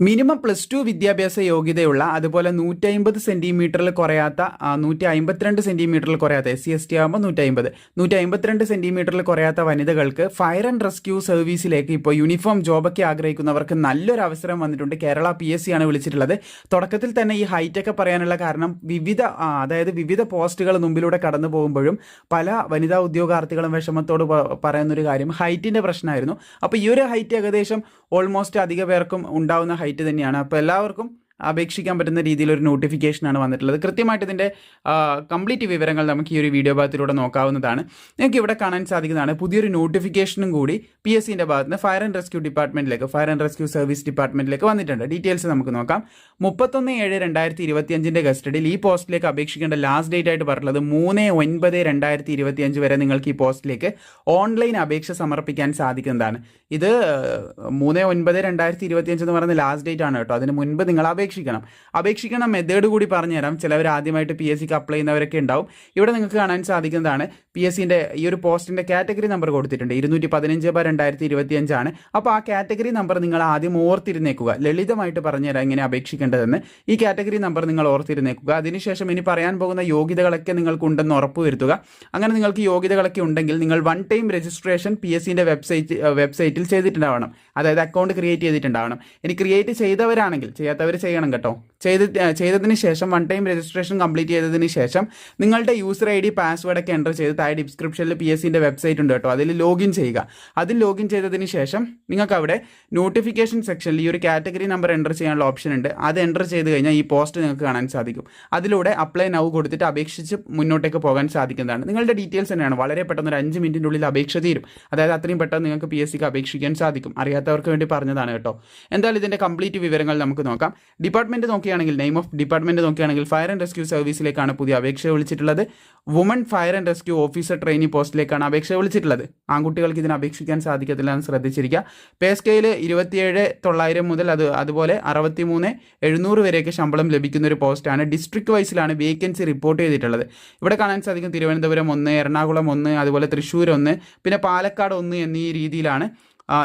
Minimum plus two വിദ്യാഭ്യാസ യോഗ്യതയുള്ള അതുപോലെ നൂറ്റി അമ്പത് സെന്റിമീറ്ററിൽ കുറയാത്ത നൂറ്റി അമ്പത്തിരണ്ട് സെന്റിമീറ്ററിൽ കുറയാത്ത എസ് സി എസ് ടി ആകുമ്പോൾ നൂറ്റി അമ്പത് നൂറ്റി അമ്പത്തിരണ്ട് സെന്റിമീറ്ററിൽ കുറയാത്ത വനിതകൾക്ക് ഫയർ ആൻഡ് റെസ്ക്യൂ സർവീസിലേക്ക് ഇപ്പോൾ യൂണിഫോം ജോബൊക്കെ ആഗ്രഹിക്കുന്നവർക്ക് നല്ലൊരു അവസരം വന്നിട്ടുണ്ട്. കേരള പി എസ് സി ആണ് വിളിച്ചിട്ടുള്ളത്. തുടക്കത്തിൽ തന്നെ ഈ ഹൈറ്റ് ഒക്കെ പറയാനുള്ള കാരണം വിവിധ അതായത് വിവിധ പോസ്റ്റുകൾ മുമ്പിലൂടെ കടന്നു പോകുമ്പോഴും പല വനിതാ ഉദ്യോഗാർത്ഥികളും വിഷമത്തോട് പറയുന്നൊരു കാര്യം ഹൈറ്റിന്റെ പ്രശ്നമായിരുന്നു. അപ്പോൾ ഈ ഒരു ഹൈറ്റ് ഏകദേശം ഓൾമോസ്റ്റ് അധിക പേർക്കും ഉണ്ടാവുന്ന ഹൈറ്റ് തന്നെയാണ്. അപ്പോൾ എല്ലാവർക്കും അപേക്ഷിക്കാൻ പറ്റുന്ന രീതിയിലൊരു നോട്ടിഫിക്കേഷനാണ് വന്നിട്ടുള്ളത്. കൃത്യമായിട്ട് ഇതിന്റെ കംപ്ലീറ്റ് വിവരങ്ങൾ നമുക്ക് ഈ ഒരു വീഡിയോ ഭാഗത്തിലൂടെ നോക്കാവുന്നതാണ്. നിങ്ങൾക്ക് ഇവിടെ കാണാൻ സാധിക്കുന്നതാണ് പുതിയൊരു നോട്ടിഫിക്കേഷനും കൂടി പി എസ് സിന്റെ ഭാഗത്ത് നിന്ന് ഫയർ ആൻഡ് റെസ്ക്യൂ ഡിപ്പാർട്ട്മെന്റിലേക്ക് ഫയർ ആൻഡ് റെസ്ക്യൂ സർവീസ് ഡിപ്പാർട്ട്മെന്റിലേക്ക് വന്നിട്ടുണ്ട്. ഡീറ്റെയിൽസ് നമുക്ക് നോക്കാം. മുപ്പത്തൊന്ന് ഏഴ് രണ്ടായിരത്തി ഇരുപത്തിയഞ്ചിന്റെ കസ്റ്റഡിയിൽ ഈ പോസ്റ്റിലേക്ക് അപേക്ഷിക്കേണ്ട ലാസ്റ്റ് ഡേറ്റ് ആയിട്ട് പറഞ്ഞിട്ടുള്ളത് മൂന്ന് ഒൻപത് രണ്ടായിരത്തി ഇരുപത്തിയഞ്ച് വരെ നിങ്ങൾക്ക് ഈ പോസ്റ്റിലേക്ക് ഓൺലൈൻ അപേക്ഷ സമർപ്പിക്കാൻ സാധിക്കുന്നതാണ്. ഇത് മൂന്ന് ഒൻപത് രണ്ടായിരത്തി ഇരുപത്തിയഞ്ച് എന്ന് പറയുന്ന ലാസ്റ്റ് ഡേറ്റ് ആണ് കേട്ടോ. അതിന് മുൻപ് നിങ്ങൾ അപേക്ഷിക്കണം. അപേക്ഷിക്കുന്ന മെത്തേഡ് കൂടി പറഞ്ഞുതരാം. ചിലവർ ആദ്യമായിട്ട് പി എസ് സിക്ക് അപ്ലൈ ചെയ്യുന്നവരൊക്കെ ഉണ്ടാവും. ഇവിടെ നിങ്ങൾക്ക് കാണാൻ സാധിക്കുന്നതാണ് പി എസ് സിന്റെ ഈ ഒരു പോസ്റ്റിന്റെ കാറ്റഗറി നമ്പർ കൊടുത്തിട്ടുണ്ട്. ഇരുന്നൂറ്റി പതിനഞ്ച് ബൈ രണ്ടായിരത്തി ഇരുപത്തിയഞ്ചാണ് അപ്പോൾ ആ കാറ്റഗറി നമ്പർ നിങ്ങൾ ആദ്യം ഓർത്തിരുന്നേക്കുക. ലളിതമായിട്ട് പറഞ്ഞുതരാം എങ്ങനെ അപേക്ഷിക്കേണ്ടതെന്ന്. ഈ കാറ്റഗറി നമ്പർ നിങ്ങൾ ഓർത്തിരുന്നേക്കുക. അതിനുശേഷം ഇനി പറയാൻ പോകുന്ന യോഗ്യതകളൊക്കെ നിങ്ങൾക്ക് നിങ്ങൾക്കുണ്ടെന്ന് ഉറപ്പുവരുത്തുക. അങ്ങനെ നിങ്ങൾക്ക് യോഗ്യതകളൊക്കെ ഉണ്ടെങ്കിൽ നിങ്ങൾ one time registration P S സിന്റെ വെബ്സൈറ്റ് വെബ്സൈറ്റിൽ ചെയ്തിട്ടുണ്ടാവണം. അതായത് അക്കൗണ്ട് ക്രിയേറ്റ് ചെയ്തിട്ടുണ്ടാവണം. ഇനി ക്രിയേറ്റ് ചെയ്തവരാണെങ്കിൽ ചെയ്യാത്തവർ ചെയ്യണം കേട്ടോ. ചെയ്ത് ചെയ്തതിന് ശേഷം വൺ ടൈം രജിസ്ട്രേഷൻ കംപ്ലീറ്റ് ചെയ്തതിന് ശേഷം നിങ്ങളുടെ യൂസർ ഐ ഡി പാസ്വേഡ് ഒക്കെ എന്റർ ചെയ്ത് താഴെ ഡിസ്ക്രിപ്ഷനിൽ പി എസ് സിന്റെ വെബ്സൈറ്റ് ഉണ്ട് കേട്ടോ. അതിൽ ലോഗിൻ ചെയ്യുക. അതിൽ ലോഗിൻ ചെയ്തതിന് ശേഷം നിങ്ങൾക്ക് അവിടെ നോട്ടിഫിക്കേഷൻ സെക്ഷനിൽ ഈ ഒരു കാറ്റഗറി നമ്പർ എന്റർ ചെയ്യാനുള്ള ഓപ്ഷൻ ഉണ്ട്. അത് എന്റർ ചെയ്ത് കഴിഞ്ഞാൽ ഈ പോസ്റ്റ് നിങ്ങൾക്ക് കാണാൻ സാധിക്കും. അതിലൂടെ അപ്ലൈ നൗ കൊടുത്തിട്ട് അപേക്ഷിച്ച് മുന്നോട്ടേക്ക് പോകാൻ സാധിക്കുന്നതാണ്. നിങ്ങളുടെ ഡീറ്റെയിൽസ് തന്നെയാണ്. വളരെ പെട്ടെന്ന് ഒരു അഞ്ച് മിനിറ്റിന്റെ ഉള്ളിൽ അപേക്ഷ തീരും. അതായത് അത്രയും പെട്ടെന്ന് നിങ്ങൾക്ക് പി എസ് സിക്ക് അപേക്ഷിക്കാൻ സാധിക്കും. അറിയാത്തവർക്ക് വേണ്ടി പറഞ്ഞതാണ് കേട്ടോ. എന്തായാലും ഇതിന്റെ കംപ്ലീറ്റ് വിവരങ്ങൾ നമുക്ക് നോക്കാം. ഡിപ്പാർട്ട്മെന്റ് നോക്കുകയാണെങ്കിൽ നെയിം ഓഫ് ഡിപ്പാർട്ട്മെന്റ് നോക്കുകയാണെങ്കിൽ ഫയർ ആൻഡ് റെസ്ക്യൂ സർവീസിലേക്കാണ് പുതിയ അപേക്ഷ വിളിച്ചിട്ടുള്ളത്. Woman fire and rescue officer trainee പോസ്റ്റിലേക്കാണ് അപേക്ഷ വിളിച്ചിട്ടുള്ളത്. ആൺകുട്ടികൾക്ക് ഇതിന് അപേക്ഷിക്കാൻ സാധിക്കത്തില്ല എന്ന് ശ്രദ്ധിച്ചിരിക്കുക. പേ സ്കെയിൽ ഇരുപത്തിയേഴ് തൊള്ളായിരം മുതൽ അത് അതുപോലെ അറുപത്തി മൂന്ന് എഴുന്നൂറ് വരെയൊക്കെ ശമ്പളം ലഭിക്കുന്ന ഒരു പോസ്റ്റാണ്. ഡിസ്ട്രിക്ട് വൈസിലാണ് വേക്കൻസി റിപ്പോർട്ട് ചെയ്തിട്ടുള്ളത്. ഇവിടെ കാണാൻ സാധിക്കും തിരുവനന്തപുരം ഒന്ന് എറണാകുളം ഒന്ന് അതുപോലെ തൃശ്ശൂർ ഒന്ന് പിന്നെ പാലക്കാട് ഒന്ന് എന്നീ രീതിയിലാണ്.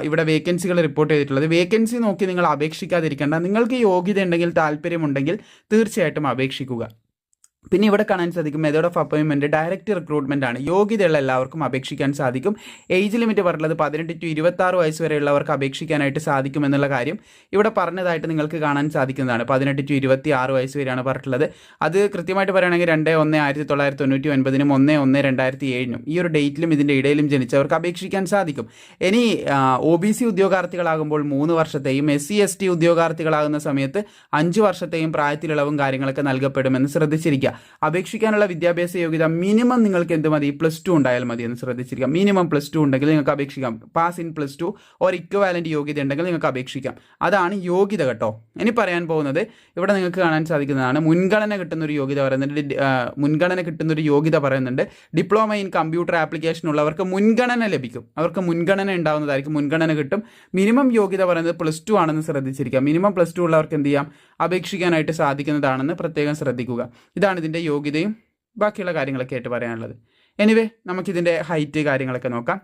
ഇവിടെ വേക്കൻസികൾ റിപ്പോർട്ട് ചെയ്തിട്ടുള്ളത്. വേക്കൻസി നോക്കി നിങ്ങൾ അപേക്ഷിക്കാതിരിക്കേണ്ട. നിങ്ങൾക്ക് യോഗ്യത ഉണ്ടെങ്കിൽ താല്പര്യമുണ്ടെങ്കിൽ തീർച്ചയായിട്ടും അപേക്ഷിക്കുക. പിന്നെ ഇവിടെ കാണാൻ സാധിക്കും മെത്തേഡ് ഓഫ് അപ്പോയിൻമെന്റ് ഡയറക്റ്റ് റിക്രൂട്ട്മെന്റ് ആണ്. യോഗ്യതയുള്ള എല്ലാവർക്കും അപേക്ഷിക്കാൻ സാധിക്കും. ഏജ് ലിമിറ്റ് പറഞ്ഞത് പതിനെട്ട് ടു ഇരുപത്താറ് വയസ്സ് വരെയുള്ളവർക്ക് അപേക്ഷിക്കാനായിട്ട് സാധിക്കും എന്നുള്ള കാര്യം ഇവിടെ പറഞ്ഞതായിട്ട് നിങ്ങൾക്ക് കാണാൻ സാധിക്കുന്നതാണ്. പതിനെട്ട് ടു ഇരുപത്തി ആറ് വയസ്സ് വരെയാണ് പറഞ്ഞിട്ടുള്ളത്. അത് കൃത്യമായിട്ട് പറയുകയാണെങ്കിൽ രണ്ട് ഒന്ന് ആയിരത്തി തൊള്ളായിരത്തി തൊണ്ണൂറ്റി ഒൻപതിനും ഒന്ന് ഒന്ന് രണ്ടായിരത്തി ഏഴിനും. ഈ ഒരു ഡേറ്റിലും ഇതിന്റെ ഇടയിലും ജനിച്ചവർക്ക് അപേക്ഷിക്കാൻ സാധിക്കും. ഇനി ഒ ബി സി ഉദ്യോഗാർത്ഥികളാകുമ്പോൾ മൂന്ന് വർഷത്തെയും എസ് സി എസ് ടി ഉദ്യോഗാർത്ഥികളാകുന്ന സമയത്ത് അഞ്ച് വർഷത്തെയും പ്രായത്തിലിളവും കാര്യങ്ങളൊക്കെ നൽകപ്പെടുമെന്ന് ശ്രദ്ധിച്ചിരിക്കുക. അപേക്ഷിക്കാനുള്ള വിദ്യാഭ്യാസ യോഗ്യത മിനിമം നിങ്ങൾക്ക് എന്ത് മതി? പ്ലസ് ടു ഉണ്ടായാൽ മതി എന്ന് ശ്രദ്ധിച്ചിരിക്കാം മിനിമം പ്ലസ് ടു ഉണ്ടെങ്കിൽ നിങ്ങൾക്ക് അപേക്ഷിക്കാം. Pass in plus two or equivalent യോഗ്യത ഉണ്ടെങ്കിൽ നിങ്ങൾക്ക് അപേക്ഷിക്കാം. അതാണ് യോഗ്യത കേട്ടോ. ഇനി പറയാൻ പോകുന്നത് ഇവിടെ നിങ്ങൾക്ക് കാണാൻ സാധിക്കുന്നതാണ്. മുൻഗണന കിട്ടുന്ന ഒരു യോഗ്യത പറയുന്നുണ്ട്. മുൻഗണന കിട്ടുന്ന ഒരു യോഗ്യത പറയുന്നുണ്ട്. ഡിപ്ലോമ ഇൻ കമ്പ്യൂട്ടർ ആപ്ലിക്കേഷൻ ഉള്ളവർക്ക് മുൻഗണന ലഭിക്കും. അവർക്ക് മുൻഗണന ഉണ്ടാവുന്നതായിരിക്കും. മുൻഗണന കിട്ടും. മിനിമം യോഗ്യത പറയുന്നത് പ്ലസ് ടു ആണെന്ന് ശ്രദ്ധിച്ചിരിക്കാം മിനിമം പ്ലസ് ടു ഉള്ളവർക്ക് എന്ത് ചെയ്യാം? അപേക്ഷിക്കാനായിട്ട് സാധിക്കുന്നതാണെന്ന് പ്രത്യേകം ശ്രദ്ധിക്കുക. ഇതാണ് ഇതിന്റെ യോഗ്യതയും ബാക്കിയുള്ള കാര്യങ്ങളൊക്കെ ആയിട്ട് പറയാനുള്ളത്. എനിവേ നമുക്കിതിന്റെ ഹൈറ്റ് കാര്യങ്ങളൊക്കെ നോക്കാം.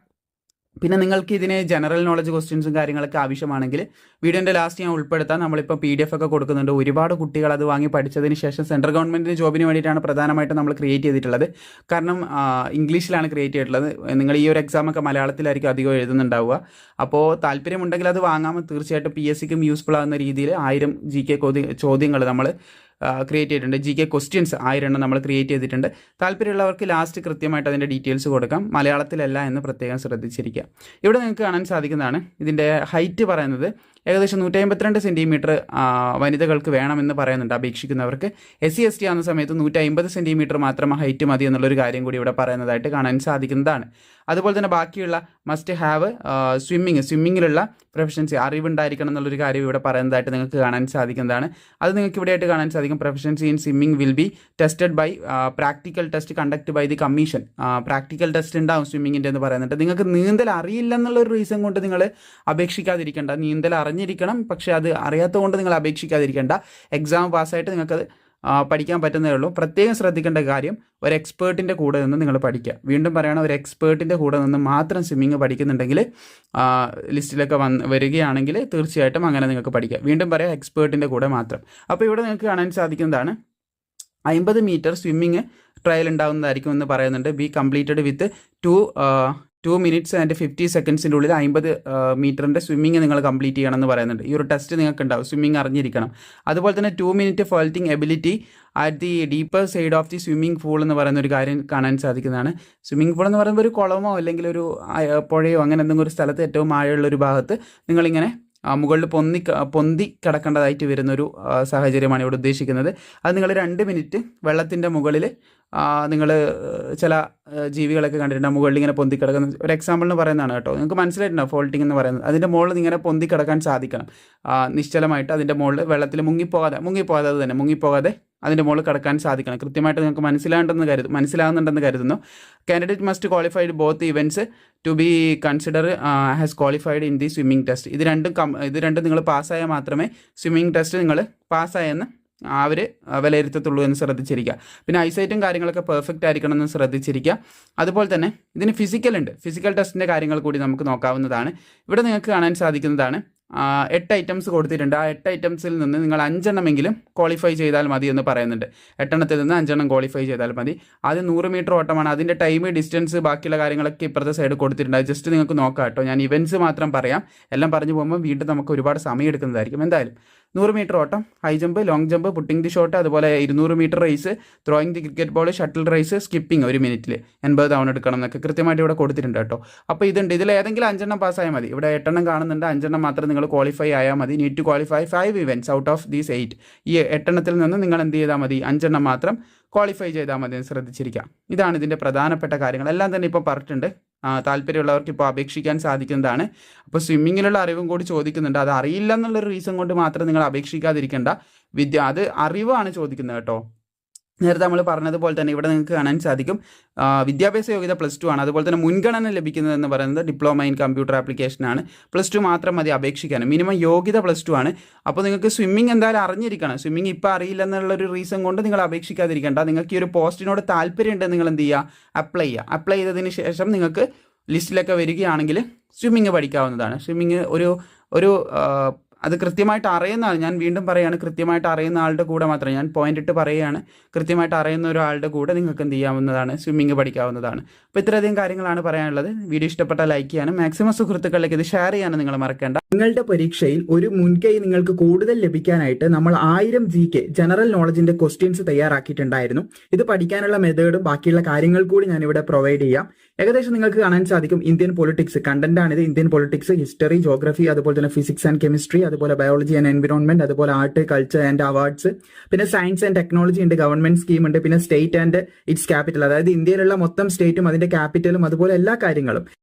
പിന്നെ നിങ്ങൾക്ക് ഇതിന് ജനറൽ നോളജ് ക്വസ്റ്റ്യൻസും കാര്യങ്ങളൊക്കെ ആവശ്യമാണെങ്കിൽ വീഡിയോന്റെ ലാസ്റ്റ് ഞാൻ ഉൾപ്പെടുത്താം. നമ്മളിപ്പോൾ പി ഡി എഫ് ഒക്കെ കൊടുക്കുന്നുണ്ട്. ഒരുപാട് കുട്ടികൾ അത് വാങ്ങി പഠിച്ചതിന് ശേഷം സെൻട്രൽ ഗവൺമെന്റിന് ജോബിന് വേണ്ടിയിട്ടാണ് പ്രധാനമായിട്ടും നമ്മൾ ക്രിയേറ്റ് ചെയ്തിട്ടുള്ളത്. കാരണം ഇംഗ്ലീഷിലാണ് ക്രിയേറ്റ് ചെയ്തിട്ടുള്ളത്. നിങ്ങൾ ഈ ഒരു എക്സാമൊക്കെ മലയാളത്തിലായിരിക്കും അധികം എഴുതുന്നുണ്ടാവുക. അപ്പോൾ താല്പര്യമുണ്ടെങ്കിൽ അത് വാങ്ങാം. തീർച്ചയായിട്ടും പി എസ് സിക്കും യൂസ്ഫുൾ ആകുന്ന രീതിയിൽ ആയിരം ജി കെ ചോദ്യങ്ങൾ നമ്മൾ ക്രിയേറ്റ് ചെയ്തിട്ടുണ്ട്. ജി കെ ക്വസ്റ്റ്യൻസ് ആയിരെണ്ണം നമ്മൾ ക്രിയേറ്റ് ചെയ്തിട്ടുണ്ട്. താല്പര്യമുള്ളവർക്ക് ലാസ്റ്റ് കൃത്യമായിട്ട് അതിന്റെ ഡീറ്റെയിൽസ് കൊടുക്കാം. മലയാളത്തിലല്ല എന്ന് പ്രത്യേകം ശ്രദ്ധിച്ചിരിക്കുക. ഇവിടെ നിങ്ങൾക്ക് കാണാൻ സാധിക്കുന്നതാണ് ഇതിന്റെ ഹൈറ്റ് പറയുന്നത് ഏകദേശം നൂറ്റി അമ്പത്തിരണ്ട് സെന്റിമീറ്റർ വനിതകൾക്ക് വേണമെന്ന് പറയുന്നുണ്ട് അപേക്ഷിക്കുന്നവർക്ക്. എസ് സി എസ് ടി ആവുന്ന സമയത്ത് നൂറ്റി അമ്പത് സെന്റിമീറ്റർ മാത്രം ഹൈറ്റ് മതി എന്നുള്ളൊരു കാര്യം കൂടി ഇവിടെ പറയുന്നതായിട്ട് കാണാൻ സാധിക്കുന്നതാണ്. അതുപോലെ തന്നെ ബാക്കിയുള്ള മസ്റ്റ് ഹാവ് സ്വിമ്മിങ് സ്വിമ്മിങ്ങിലുള്ള പ്രൊഫഷൻസി അറിവുണ്ടായിരിക്കണം എന്നുള്ളൊരു കാര്യം ഇവിടെ പറയുന്നതായിട്ട് നിങ്ങൾക്ക് കാണാൻ സാധിക്കുന്നതാണ്. അത് നിങ്ങൾക്ക് ഇവിടെയായിട്ട് കാണാൻ സാധിക്കും. Proficiency in swimming will be tested by practical test conduct by the commission practical test ഉണ്ടാവും സ്വിമ്മിങ്ങിന്റെ എന്ന് പറയുന്നുണ്ട്. നിങ്ങൾക്ക് നീന്തൽ അറിയില്ല എന്നുള്ള ഒരു റീസൺ കൊണ്ട് നിങ്ങൾ അപേക്ഷിക്കാതിരിക്കേണ്ട. നീന്തൽ അറിഞ്ഞിരിക്കണം. പക്ഷേ അത് അറിയാത്തതുകൊണ്ട് നിങ്ങൾ അപേക്ഷിക്കാതിരിക്കേണ്ട. എക്സാം പാസ്സായിട്ട് നിങ്ങൾക്കത് പഠിക്കാൻ പറ്റുന്നേ ഉള്ളൂ. പ്രത്യേകം ശ്രദ്ധിക്കേണ്ട കാര്യം ഒരു എക്സ്പേർട്ടിന്റെ കൂടെ നിന്ന് നിങ്ങൾ പഠിക്കുക. വീണ്ടും പറയണം ഒരു എക്സ്പേർട്ടിന്റെ കൂടെ നിന്ന് മാത്രം സ്വിമ്മിങ് പഠിക്കുന്നുണ്ടെങ്കിൽ ലിസ്റ്റിലൊക്കെ വന്ന് വരികയാണെങ്കിൽ തീർച്ചയായിട്ടും അങ്ങനെ നിങ്ങൾക്ക് പഠിക്കാം. വീണ്ടും പറയാം എക്സ്പേർട്ടിന്റെ കൂടെ മാത്രം. അപ്പോൾ ഇവിടെ നിങ്ങൾക്ക് കാണാൻ സാധിക്കുന്നതാണ് അമ്പത് മീറ്റർ സ്വിമ്മിങ് ട്രയൽ ഉണ്ടാകുന്നതായിരിക്കും എന്ന് പറയുന്നുണ്ട്. Be completed with two two minutes and fifty സെക്കൻഡ്സിന്റെ ഉള്ളിൽ അമ്പത് മീറ്ററിന്റെ സ്വിമ്മിങ് നിങ്ങൾ കംപ്ലീറ്റ് ചെയ്യണം എന്ന് പറയുന്നുണ്ട്. ഈ ഒരു ടെസ്റ്റ് നിങ്ങൾക്ക് ഉണ്ടാവും സ്വിമ്മിങ് അറിഞ്ഞിരിക്കണം. അതുപോലെ തന്നെ two minute floating ability at the deeper side of the swimming pool എന്ന് പറയുന്ന ഒരു കാര്യം കാണാൻ സാധിക്കുന്നതാണ്. സ്വിമ്മിംഗ് പൂൾ എന്ന് പറയുമ്പോൾ ഒരു കുളമോ അല്ലെങ്കിൽ ഒരു പുഴയോ അങ്ങനെ എന്തെങ്കിലും ഒരു സ്ഥലത്ത് ഏറ്റവും ആഴമുള്ള ഒരു ഭാഗത്ത് നിങ്ങളിങ്ങനെ മുകളിൽ പൊന്തി പൊന്തി കിടക്കേണ്ടതായിട്ട് വരുന്നൊരു സാഹചര്യമാണ് ഇവിടെ ഉദ്ദേശിക്കുന്നത്. അത് നിങ്ങൾ രണ്ട് മിനിറ്റ് വെള്ളത്തിന്റെ മുകളിൽ നിങ്ങൾ ചില ജീവികളൊക്കെ കണ്ടിട്ടുണ്ട് മുകളിൽ ഇങ്ങനെ പൊന്തി കിടക്കുന്ന ഒരു എക്സാമ്പിൾ എക്സാമ്പിളിന് പറയുന്നതാണ് കേട്ടോ. നിങ്ങൾക്ക് മനസ്സിലായിട്ടുണ്ടോ ഫോൾട്ടിംഗ് എന്ന് പറയുന്നത്? അതിന്റെ മുകളിൽ ഇങ്ങനെ പൊന്തി കിടക്കാൻ സാധിക്കണം. നിശ്ചലമായിട്ട് അതിന്റെ മുകളിൽ വെള്ളത്തിൽ മുങ്ങിപ്പോകാതെ മുങ്ങിപ്പോകാതെ തന്നെ മുങ്ങിപ്പോകാതെ അതിന്റെ മുകളിൽ കടക്കാൻ സാധിക്കണം. കൃത്യമായിട്ട് നിങ്ങൾക്ക് മനസ്സിലാണ്ടെന്ന് കരുതും മനസ്സിലാകുന്നുണ്ടെന്ന് കരുതുന്നു. Candidate must qualified both events to be consider has qualified in the swimming test ഇത് രണ്ടും കം ഇത് രണ്ടും നിങ്ങൾ പാസ്സായാൽ മാത്രമേ സ്വിമ്മിംഗ് ടെസ്റ്റ് നിങ്ങൾ പാസ്സായെന്ന് അവർ വിലയിരുത്തത്തുള്ളൂ എന്ന് ശ്രദ്ധിച്ചിരിക്കുക. പിന്നെ ഐസൈറ്റും കാര്യങ്ങളൊക്കെ പെർഫെക്റ്റ് ആയിരിക്കണം എന്ന് ശ്രദ്ധിച്ചിരിക്കുക. അതുപോലെ തന്നെ ഇതിന് ഫിസിക്കൽ ഉണ്ട്. ഫിസിക്കൽ ടെസ്റ്റിന്റെ കാര്യങ്ങൾ കൂടി നമുക്ക് നോക്കാവുന്നതാണ്. ഇവിടെ നിങ്ങൾക്ക് കാണാൻ സാധിക്കുന്നതാണ് എട്ട് ഐറ്റംസ് കൊടുത്തിട്ടുണ്ട്. ആ എട്ട് ഐറ്റംസിൽ നിന്ന് നിങ്ങൾ അഞ്ചെണ്ണമെങ്കിലും ക്വാളിഫൈ ചെയ്താൽ മതി എന്ന് പറയുന്നുണ്ട്. എട്ടെണ്ണത്തിൽ നിന്ന് അഞ്ചെണ്ണം ക്വാളിഫൈ ചെയ്താൽ മതി. ആദ്യം നൂറ് മീറ്റർ ഓട്ടമാണ്. അതിന്റെ ടൈം ഡിസ്റ്റൻസ് ബാക്കിയുള്ള കാര്യങ്ങളൊക്കെ ഇപ്പുറത്തെ സൈഡ് കൊടുത്തിട്ടുണ്ട്. ജസ്റ്റ് നിങ്ങൾക്ക് നോക്കാം കേട്ടോ. ഞാൻ ഇവന്റ്സ് മാത്രം പറയാം. എല്ലാം പറഞ്ഞു പോകുമ്പോൾ വീണ്ടും നമുക്ക് ഒരുപാട് സമയം എടുക്കുന്നതായിരിക്കും. എന്തായാലും നൂറ് മീറ്റർ ഓട്ടം high jump long jump putting the shot അതുപോലെ ഇരുന്നൂറ് metre race throwing the cricket ball shuttle race skipping ഒരു മിനിറ്റിൽ എൺപത് തവണ എടുക്കണം എന്നൊക്കെ കൃത്യമായിട്ട് ഇവിടെ കൊടുത്തിട്ടുണ്ട് കേട്ടോ. അപ്പോൾ ഇതുണ്ട്. ഇതിൽ ഏതെങ്കിലും അഞ്ചെണ്ണം പാസ്സായാൽ മതി. ഇവിടെ എട്ടെണ്ണം കാണുന്നുണ്ട്. അഞ്ചെണ്ണം മാത്രം നിങ്ങൾ ക്വാളിഫൈ ആയാൽ മതി. Need to qualify five events out of these eight ഈ എട്ടെണ്ണത്തിൽ നിന്ന് നിങ്ങൾ എന്ത് ചെയ്താൽ മതി? അഞ്ചെണ്ണം മാത്രം ക്വാളിഫൈ ചെയ്താൽ മതി ശ്രദ്ധിച്ചിരിക്കാം. ഇതാണ് ഇതിന്റെ പ്രധാനപ്പെട്ട കാര്യങ്ങൾ. എല്ലാം തന്നെ ഇപ്പോൾ പറഞ്ഞിട്ടുണ്ട്. താല്പര്യമുള്ളവർക്ക് ഇപ്പോൾ അപേക്ഷിക്കാൻ സാധിക്കുന്നതാണ്. അപ്പോൾ സ്വിമ്മിങ്ങിലുള്ള അറിവും കൂടി ചോദിക്കുന്നുണ്ട്. അത് അറിയില്ല എന്നുള്ളൊരു റീസൺ കൊണ്ട് മാത്രം നിങ്ങൾ അപേക്ഷിക്കാതിരിക്കേണ്ട. വിദ്യ അത് അറിവാണ് ചോദിക്കുന്നത് കേട്ടോ. നേരത്തെ നമ്മൾ പറഞ്ഞതുപോലെ തന്നെ ഇവിടെ നിങ്ങൾക്ക് കാണാൻ സാധിക്കും. വിദ്യാഭ്യാസ യോഗ്യത പ്ലസ് ടു ആണ്. അതുപോലെ തന്നെ മുൻഗണന ലഭിക്കുന്നത് എന്ന് പറയുന്നത് ഡിപ്ലോമ ഇൻ കമ്പ്യൂട്ടർ ആപ്ലിക്കേഷൻ ആണ്. പ്ലസ് ടു മാത്രം മതി അപേക്ഷിക്കാൻ മിനിമം യോഗ്യത പ്ലസ് ടു ആണ്. അപ്പോൾ നിങ്ങൾക്ക് സ്വിമ്മിംഗ് എന്തായാലും അറിഞ്ഞിരിക്കണം. സ്വിമ്മിംഗ് ഇപ്പോൾ അറിയില്ല എന്നുള്ളൊരു റീസൺ കൊണ്ട് നിങ്ങൾ അപേക്ഷിക്കാതിരിക്കേണ്ട. നിങ്ങൾക്ക് ഈ ഒരു പോസ്റ്റിനോട് താല്പര്യമുണ്ടെങ്കിൽ നിങ്ങൾ എന്ത് ചെയ്യുക അപ്ലൈ ചെയ്യുക അപ്ലൈ ചെയ്തതിന് ശേഷം നിങ്ങൾക്ക് ലിസ്റ്റിലൊക്കെ വരികയാണെങ്കിൽ സ്വിമ്മിങ് പഠിക്കാവുന്നതാണ്. സ്വിമ്മിങ് ഒരു ഒരു അത് കൃത്യമായിട്ട് അറിയുന്ന ആൾ ഞാൻ വീണ്ടും പറയുകയാണ് കൃത്യമായിട്ട് അറിയുന്ന ആളുടെ കൂടെ മാത്രം. ഞാൻ പോയിന്റ് ഇട്ട് പറയുകയാണ് കൃത്യമായിട്ട് അറിയുന്ന ഒരാളുടെ കൂടെ നിങ്ങൾക്ക് എന്ത് ചെയ്യാവുന്നതാണ് സ്വിമ്മിങ് പഠിക്കാവുന്നതാണ്. അപ്പോൾ ഇത്രയധികം കാര്യങ്ങളാണ് പറയാനുള്ളത്. വീഡിയോ ഇഷ്ടപ്പെട്ടാൽ ലൈക്ക് ചെയ്യാനും മാക്സിമം സുഹൃത്തുക്കളിലേക്ക് ഇത് ഷെയർ ചെയ്യാനും നിങ്ങൾ മറക്കേണ്ട. നിങ്ങളുടെ പരീക്ഷയിൽ ഒരു മുൻകൈ നിങ്ങൾക്ക് കൂടുതൽ ലഭിക്കാനായിട്ട് നമ്മൾ ആയിരം ജി കെ ജനറൽ നോളജിന്റെ ക്വസ്റ്റ്യൻസ് തയ്യാറാക്കിയിട്ടുണ്ടായിരുന്നു. ഇത് പഠിക്കാനുള്ള മെത്തേഡും ബാക്കിയുള്ള കാര്യങ്ങൾ കൂടി ഞാൻ ഇവിടെ പ്രൊവൈഡ് ചെയ്യാം. ഏകദേശം നിങ്ങൾക്ക് കാണാൻ സാധിക്കും ഇന്ത്യൻ പൊളിറ്റിക്സ് കണ്ടന്റ് ആണിത്. ഇന്ത്യൻ പൊളിറ്റിക്സ് ഹിസ്റ്ററി ജോഗ്രഫി അതുപോലെ തന്നെ ഫിസിക്സ് ആൻഡ് കെമിസ്ട്രി അതുപോലെ ബയോളജി ആൻഡ് എൻവിറോൺമെന്റ് അതുപോലെ ആർട്ട് കൾച്ചർ ആൻഡ് അവാർഡ്സ് പിന്നെ സയൻസ് ആൻഡ് ടെക്നോളജി ഉണ്ട്. ഗവൺമെന്റ് സ്കീം ഉണ്ട്. പിന്നെ സ്റ്റേറ്റ് ആൻഡ് ഇറ്റ്സ് ക്യാപിറ്റൽ അതായത് ഇന്ത്യയിലുള്ള മൊത്തം സ്റ്റേറ്റും അതിന്റെ ക്യാപിറ്റലും അതുപോലെ എല്ലാ കാര്യങ്ങളും.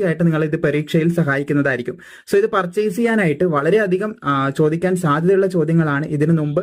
തീർച്ചയായിട്ടും നിങ്ങൾ ഇത് പരീക്ഷയിൽ സഹായിക്കുന്നതായിരിക്കും. സോ ഇത് പർച്ചേസ് ചെയ്യാനായിട്ട് വളരെയധികം ചോദിക്കാൻ സാധ്യതയുള്ള ചോദ്യങ്ങളാണ് ഇതിനു മുമ്പ്